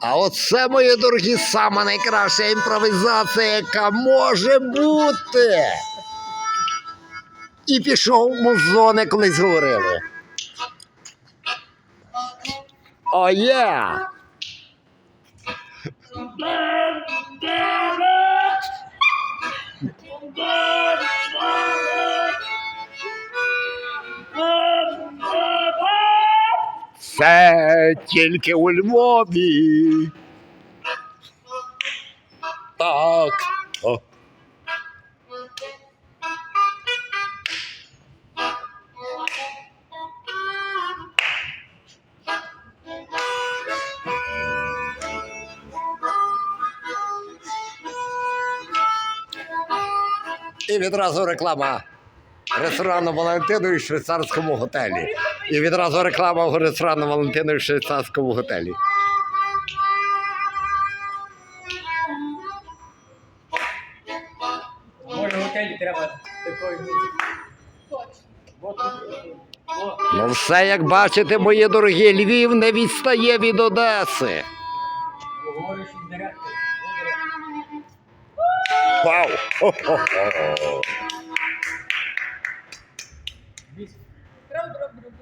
А оце, мої дорогі, сама найкраща імпровізація, яка може бути. І пішов музони, колись говорили. О, є! Це тільки у Львові. Так. О. І відразу реклама ресторану Валентину і швейцарському готелі. І відразу реклама ресторану Валентину і швейцарському готелі. Може, в готелі треба такої Ну, все, як бачите, мої дорогі, Львів не відстає від Одеси. Вау! Хо-хо-хо. Вісім. Роб, роб, роб.